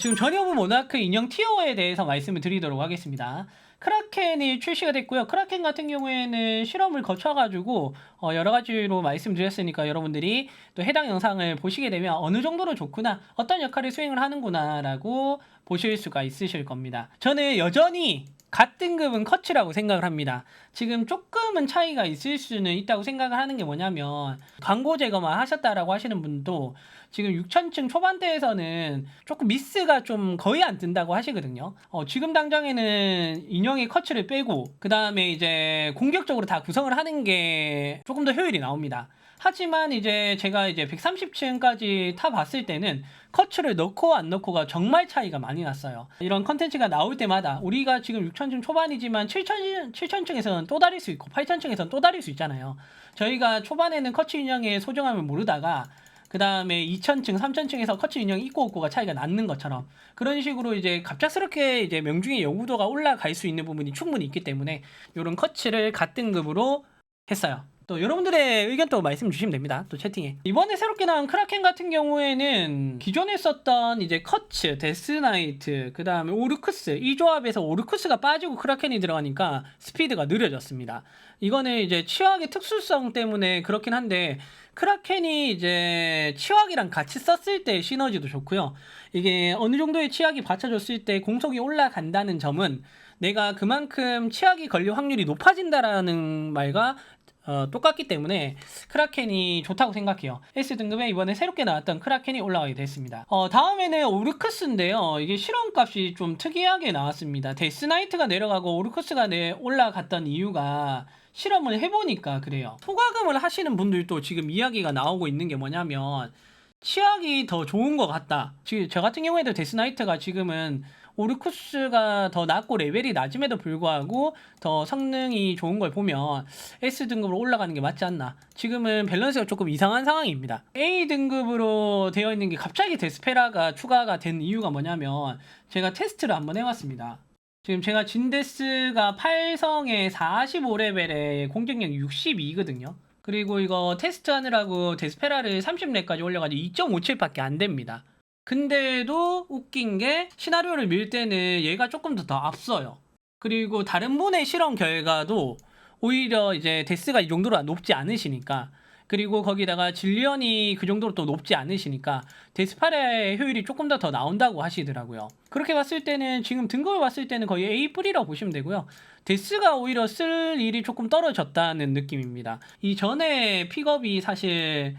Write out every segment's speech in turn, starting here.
지금 전여부 모나크 인형 티어에 대해서 말씀을 드리도록 하겠습니다. 크라켄이 출시가 됐고요. 크라켄 같은 경우에는 실험을 거쳐가지고 어, 여러 가지로 말씀드렸으니까 여러분들이 또 해당 영상을 보시게 되면 어느 정도로 좋구나, 어떤 역할을 수행을 하는구나라고 보실 수가 있으실 겁니다. 저는 여전히 갓등급은 커츠라고 생각을 합니다. 지금 조금은 차이가 있을 수는 있다고 생각을 하는 게 뭐냐면 광고 제거만 하셨다라고 하시는 분도 지금 6천층 초반대에서는 조금 미스가 좀 거의 안 뜬다고 하시거든요. 어, 지금 당장에는 인형의 커츠를 빼고 그 다음에 이제 공격적으로 다 구성을 하는 게 조금 더 효율이 나옵니다. 하지만 이제 제가 이제 130층까지 타 봤을 때는 커츠를 넣고 안 넣고가 정말 차이가 많이 났어요. 이런 컨텐츠가 나올 때마다 우리가 지금 6천층 초반이지만 7천, 7천층에서는 또 다를 수 있고 8천층에서는 또 다를 수 있잖아요. 저희가 초반에는 커츠 인형의 소중함을 모르다가 그 다음에 2천층, 3천층에서 커츠 인형 있고 없고가 차이가 나는 것처럼 그런 식으로 이제 갑작스럽게 이제 명중의 영구도가 올라갈 수 있는 부분이 충분히 있기 때문에 이런 커츠를 갓등급으로 했어요. 또 여러분들의 의견 또 말씀 주시면 됩니다. 또 채팅에. 이번에 새롭게 나온 크라켄 같은 경우에는 기존에 썼던 이제 커츠, 데스나이트, 그 다음에 오르크스 이 조합에서 오르크스가 빠지고 크라켄이 들어가니까 스피드가 느려졌습니다. 이거는 이제 치확의 특수성 때문에 그렇긴 한데 크라켄이 이제 치확이랑 같이 썼을 때 시너지도 좋고요. 이게 어느 정도의 치확이 받쳐줬을 때 공속이 올라간다는 점은 내가 그만큼 치확이 걸릴 확률이 높아진다라는 말과 어, 똑같기 때문에 크라켄이 좋다고 생각해요. S 등급에 이번에 새롭게 나왔던 크라켄이 올라가게 됐습니다. 어, 다음에는 오르크스인데요. 이게 실험값이 좀 특이하게 나왔습니다. 데스나이트가 내려가고 오르크스가 내 올라갔던 이유가 실험을 해보니까 그래요. 소가금을 하시는 분들도 지금 이야기가 나오고 있는 게 뭐냐면 치약이 더 좋은 것 같다. 지금 저 같은 경우에도 데스나이트가 지금은 오르쿠스가 더 낮고 레벨이 낮음에도 불구하고 더 성능이 좋은 걸 보면 S 등급으로 올라가는 게 맞지 않나. 지금은 밸런스가 조금 이상한 상황입니다. A 등급으로 되어 있는 게 갑자기 데스페라가 추가가 된 이유가 뭐냐면 제가 테스트를 한번 해봤습니다. 지금 제가 진데스가 8성에 45레벨에 공격력 62거든요. 그리고 이거 테스트 하느라고 데스페라를 30렙까지 올려가지고 2.57밖에 안 됩니다. 근데도 웃긴 게 시나리오를 밀 때는 얘가 조금 더 더 앞서요. 그리고 다른 분의 실험 결과도 오히려 이제 데스가 이 정도로 높지 않으시니까 그리고 거기다가 질리언이 그 정도로 또 높지 않으시니까 데스파레의 효율이 조금 더 더 나온다고 하시더라고요. 그렇게 봤을 때는 지금 등급을 봤을 때는 거의 A 뿌리라고 보시면 되고요. 데스가 오히려 쓸 일이 조금 떨어졌다는 느낌입니다. 이전에 픽업이 사실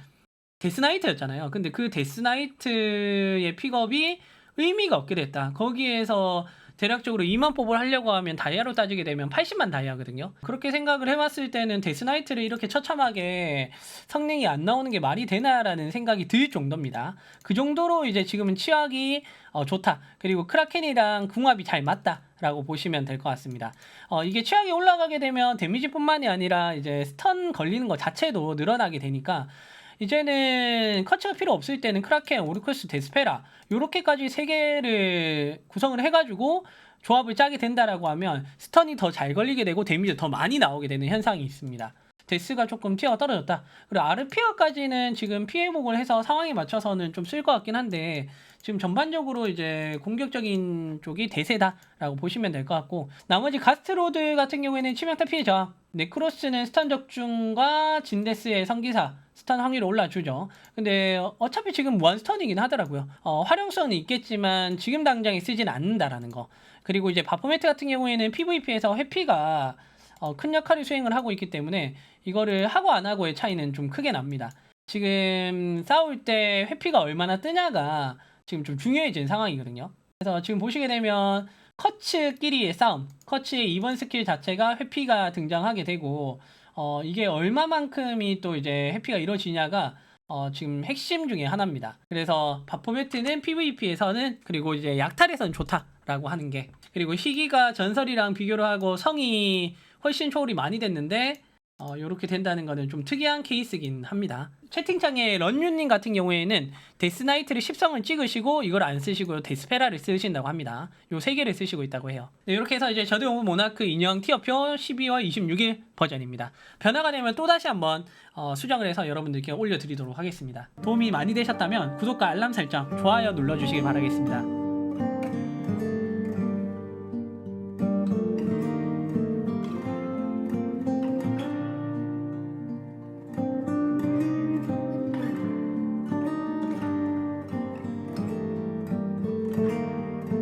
데스나이트였잖아요. 근데 그 데스나이트의 픽업이 의미가 없게 됐다. 거기에서 대략적으로 2만 뽑을 하려고 하면 다이아로 따지게 되면 80만 다이아거든요. 그렇게 생각을 해봤을 때는 데스나이트를 이렇게 처참하게 성능이 안 나오는 게 말이 되나라는 생각이 들 정도입니다. 그 정도로 이제 지금은 치약이 어, 좋다. 그리고 크라켄이랑 궁합이 잘 맞다 라고 보시면 될 것 같습니다. 어, 이게 치약이 올라가게 되면 데미지뿐만이 아니라 이제 스턴 걸리는 것 자체도 늘어나게 되니까 이제는 커츠가 필요 없을 때는 크라켄, 오르크스, 데스페라 요렇게까지 세 개를 구성을 해가지고 조합을 짜게 된다라고 하면 스턴이 더 잘 걸리게 되고 데미지 더 많이 나오게 되는 현상이 있습니다. 데스가 조금 티어가 떨어졌다. 그리고 아르피아까지는 지금 피해복을 해서 상황에 맞춰서는 좀 쓸 것 같긴 한데 지금 전반적으로 이제 공격적인 쪽이 대세다라고 보시면 될 것 같고 나머지 가스트로드 같은 경우에는 치명타 피해 저항 네크로스는 스턴 적중과 진데스의 성기사 스턴 확률을 올라주죠. 근데 어차피 지금 무한 스턴이긴 하더라고요. 어, 활용성은 있겠지만 지금 당장에 쓰진 않는다라는 거. 그리고 이제 바포메트 같은 경우에는 PVP에서 회피가 어, 큰 역할을 수행을 하고 있기 때문에 이거를 하고 안 하고의 차이는 좀 크게 납니다. 지금 싸울 때 회피가 얼마나 뜨냐가 지금 좀 중요해진 상황이거든요. 그래서 지금 보시게 되면 커츠끼리의 싸움, 커츠의 2번 스킬 자체가 회피가 등장하게 되고 어, 이게 얼마만큼이 또 이제 회피가 이루어지냐가 어, 지금 핵심 중에 하나입니다. 그래서 바포메트는 PVP에서는 그리고 이제 약탈에서는 좋다라고 하는 게 그리고 희귀가 전설이랑 비교를 하고 성이 훨씬 초월이 많이 됐는데 어, 이렇게 된다는 거는 좀 특이한 케이스긴 합니다. 채팅창에 런유님 같은 경우에는 데스나이트를 10성을 찍으시고 이걸 안 쓰시고 데스페라를 쓰신다고 합니다. 요 세 개를 쓰시고 있다고 해요. 네, 이렇게 해서 이제 저도 모나크 인형 티어표 12월 26일 버전입니다. 변화가 되면 또다시 한번 어, 수정을 해서 여러분들께 올려드리도록 하겠습니다. 도움이 많이 되셨다면 구독과 알람 설정, 좋아요 눌러주시기 바라겠습니다.